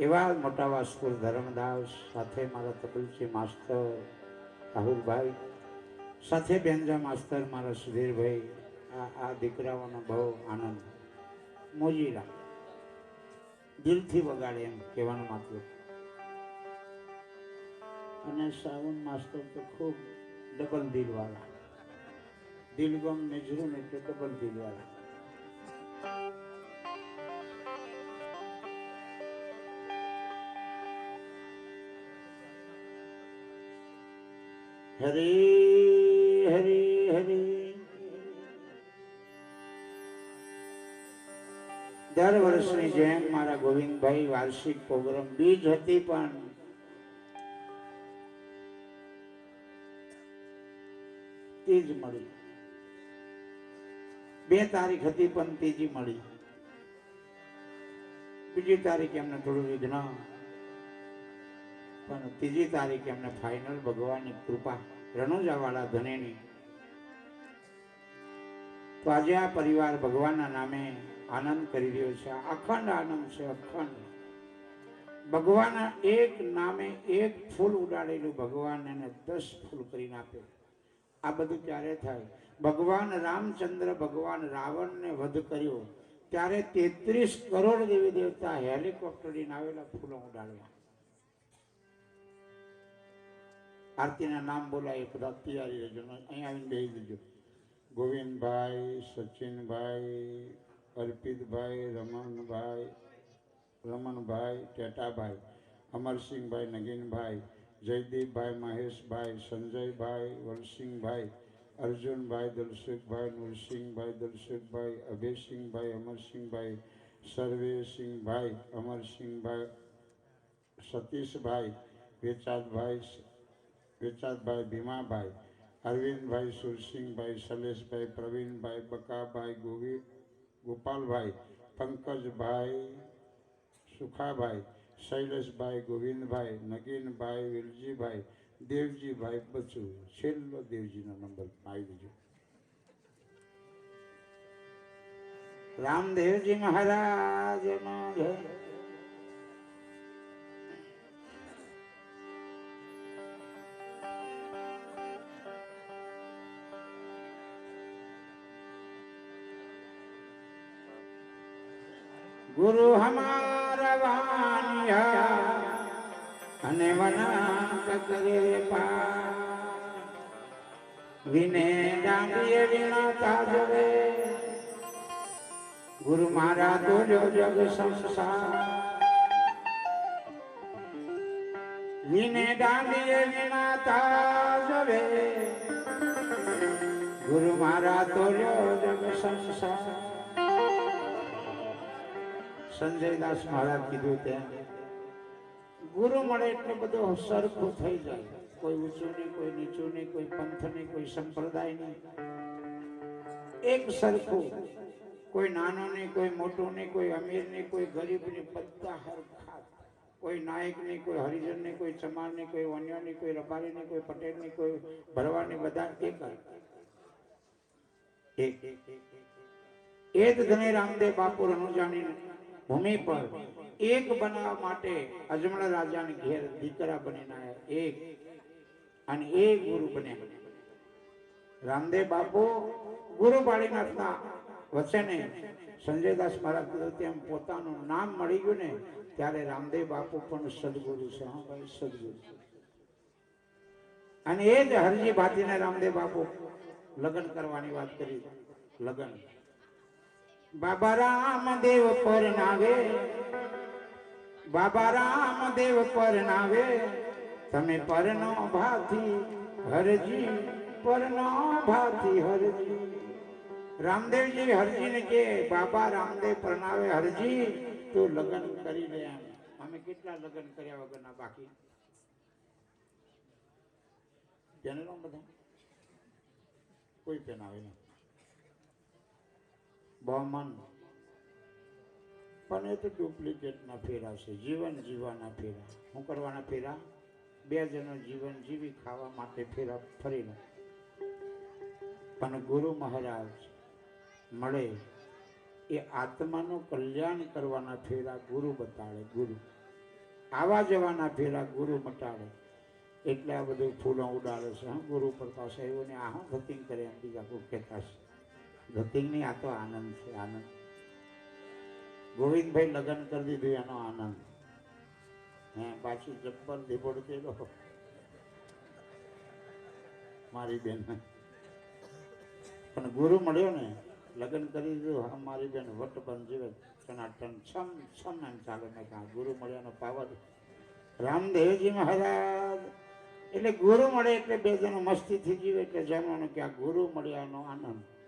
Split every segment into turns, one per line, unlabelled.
એવા મોટા વાસ્કુર ધર્મદાસ, સાથે મારા તબલચી માસ્તર, રાહુલભાઈ, સાથે બેન્જા માસ્તર મારા સુધીરભાઈ, આ આ દીકરાઓનો બહુ આનંદ. મોજીલા દિલથી વગાડે એમ કહેવાનું માત્ર અને શ્રાવણ માસ્તર તો ખૂબ ડબલ દિલવાળા. દિલગમ, નજરું ને તો ડબલ દિલવાળા. હરે હરે હરે. દર વર્ષની જેમ મારા ગોવિંદભાઈ વાર્ષિક પ્રોગ્રામ બીજ હતી પણ તેજ મળી. બે તારીખ હતી પણ ત્રીજી મળી. બીજી તારીખ એમને થોડું વિઘ્ન પણ ત્રીજી તારીખે એમને ફાઇનલ ભગવાનની કૃપા રણુજાવાળા ધનેની. તો આજે આ પરિવાર ભગવાનના નામે આનંદ કરી રહ્યો છે. અખંડ આનંદ છે, અખંડ. ભગવાનના એક નામે એક ફૂલ ઉડાડેલું ભગવાન એને દસ ફૂલ કરીને આપ્યું આ બધું ક્યારે થાય? ભગવાન રામચંદ્ર ભગવાન રાવણને વધ કર્યો. ત્યારે તેત્રીસ કરોડ દેવી દેવતા હેલિકોપ્ટરીને આવેલા ફૂલો ઉડાડ્યા. આરતીના નામ બોલાય એ બધા તૈયારી રહેજો અહીંયા આવીને બેસી દેજો ગોવિંદભાઈ સચિનભાઈ અર્પિતભાઈ રમણભાઈ રમણભાઈ ટેટાભાઈ અમરસિંહભાઈ નગીનભાઈ જયદીપભાઈ મહેશભાઈ સંજયભાઈ વલસિંહભાઈ અર્જુનભાઈ દલસુખભાઈ નરસિંહભાઈ દલસુખભાઈ અભયસિંહભાઈ અમરસિંહભાઈ સર્વેસિંહભાઈ અમરસિંહભાઈ સતીશભાઈ વેચાતભાઈ વેચાતભાઈ ભીમાભાઈ અરવિંદભાઈ સુરસિંહભાઈ શૈલેષભાઈ પ્રવીણભાઈ બકાભાઈ ગોવિ ગોપાલભાઈ પંકજભાઈ સુખાભાઈ શૈલેષભાઈ ગોવિંદભાઈ નગીનભાઈ વિલજીભાઈ દેવજીભાઈ બચુ છેલ્લો દેવજીનો નંબર આવી દીજો રામદેવજી મહારાજ ગુરુ હમારા વાનિયા અને વનાક કરે પા વિને ડાંગીએ વિનાતા જવે ગુરુ મારા દોર્યો જગ સંસાર. વિને ડાંગીએ વિનાતા જવે ગુરુ મારા દોર્યો જગ સંસાર. સંજયદાસ મહારાજ કીધું તેમ ગુરુ મળે એટલે બધો સરખું થઈ જાય કોઈ ઊંચું નહીં કોઈ નીચું નહીં કોઈ પંથ નહીં કોઈ સંપ્રદાય નહીં એક સરખું કોઈ નાનો નહીં કોઈ મોટો નહીં કોઈ અમીર નહીં કોઈ ગરીબ નહીં બધા હરખા કોઈ નાયક નહીં કોઈ હરિજન નહીં કોઈ ચમાર નહીં કોઈ વન્ય નહીં કોઈ રબારી નહીં કોઈ પટેલ નહીં કોઈ ભરવા નહીં બધા એક એ જ ધને રામદેવ બાપુ રણુજાની ભૂમિ પર એક બનાવવા માટે અજમળ રાજાને ઘેર દીકરા આવ્યા એક. અને એ ગુરુ બન્યા. રામદેવ બાપુ ગુરુ બાળીનાથના વચને સંજયદાસ મહારાજ તેમ પોતાનું નામ મળી ગયું ને, ત્યારે રામદેવ બાપુ પણ સદગુરુ છે. હા ભાઈ, સદગુરુ. અને એ જ હરજી ભાતીને રામદેવ બાપુ લગ્ન કરવાની વાત કરી. લગ્ન. બાબા રામદેવ પર નાવે. બાબા રામદેવ પર નાવે. તમે પરનો ભાથી હરજી, પરનો ભાથી હરજી. રામદેવજી હરજીને કે, બાબા રામદેવ પરણાવે હરજી, તો લગ્ન કરી લે અમે કેટલા લગ્ન કર્યા વગરના બાકી? પહેરેલો બધા? કોઈ પહેરાવે નહીં. બહુમાન. પણ એ તો ડુપ્લિકેટના ફેરા છે, જીવન જીવવાના ફેરા. શું કરવાના ફેરા? બે જણો જીવન જીવી ખાવા માટે ફેરા ફરીને. પણ ગુરુ મહારાજ મળે, એ આત્માનું કલ્યાણ કરવાના ફેરા ગુરુ બતાડે, ગુરુ. આવા જવાના ફેરા ગુરુ મટાડે એટલે આ બધું ફૂલો ઉડાડે છે, હા, ગુરુ પ્રકાશ આવ્યો ને આ હું ધતિંગ કરે એમ બીજા કોઈ કહેતા છે. ધતિંગ નહીં આ તો આનંદ છે, આનંદ. ગોવિંદભાઈ લગ્ન કરી દીધું, એનો આનંદ. હે, પાછી ચપ્પલ દીપોડ કેલો મારી બેન. પણ ગુરુ મળ્યો ને, લગ્ન કરી દીધું મારી બેન, વટ બંધ જીવે સનાતન છમ છમ એમ ચાલે ને કાં ગુરુ મળ્યાનો પાવર રામદેવજી મહારાજ. એટલે ગુરુ મળે એટલે બે જણ મસ્તીથી જીવે એટલે જાણવાનું કે આ ગુરુ મળ્યાનો આનંદ.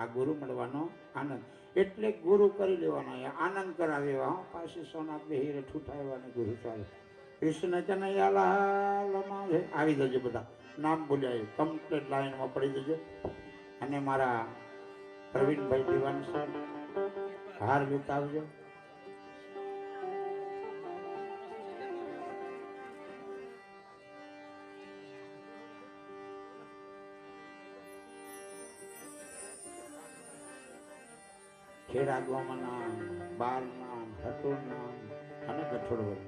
આ ગુરુ મળવાનો આનંદ. એટલે ગુરુ કરી લેવાનો આનંદ કરાવે એવા. હું, પાછી સોનાથ બેહીરે ઠૂઠાવવાની ગુરુ ચાલે. કૃષ્ણ કનૈયા લાલમાં આવી જજો બધા. નામ બોલ્યા કમ્પ્લીટ લાઈનમાં પડી જજો. અને મારા પ્રવીણભાઈ દિવાન હાર લેતા ખેડા ગામના બારના હટોરના અને ગઠોડ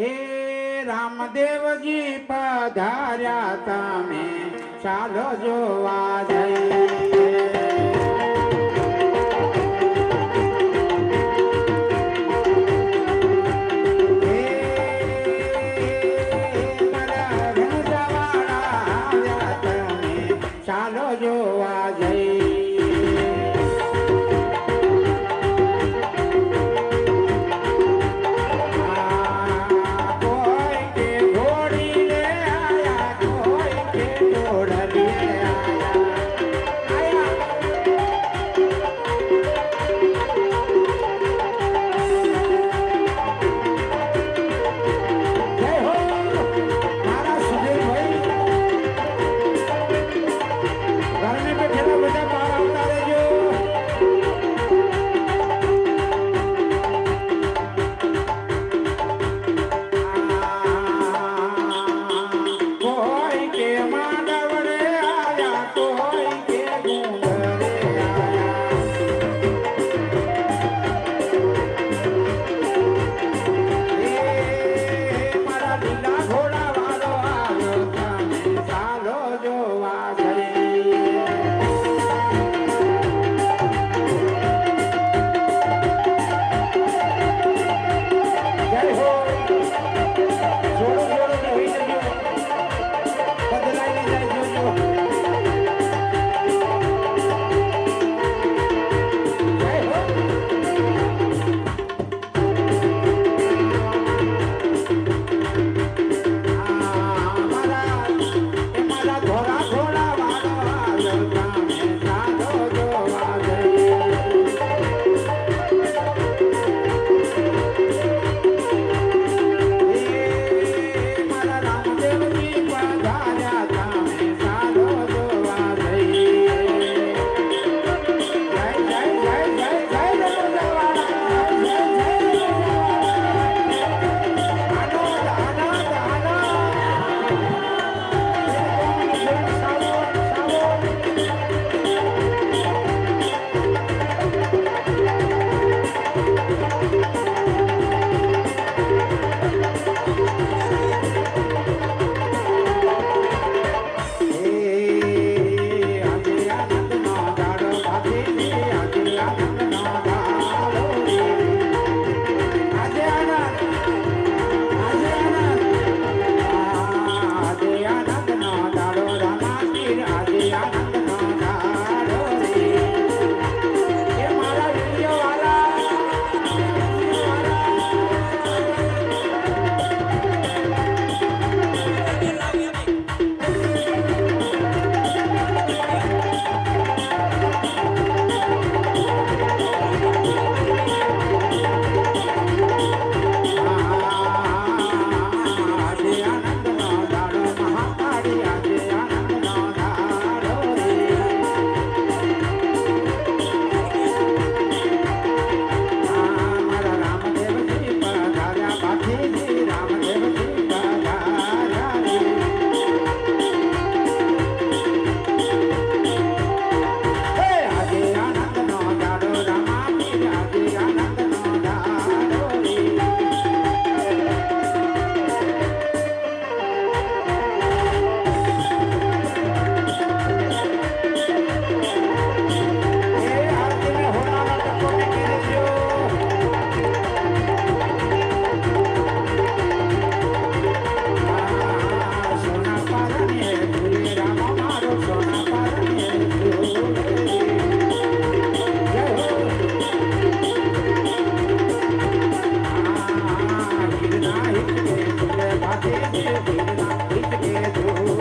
એ રામદેવજી પધાર્યા તમે ચાલો જોવા જઈ रे दो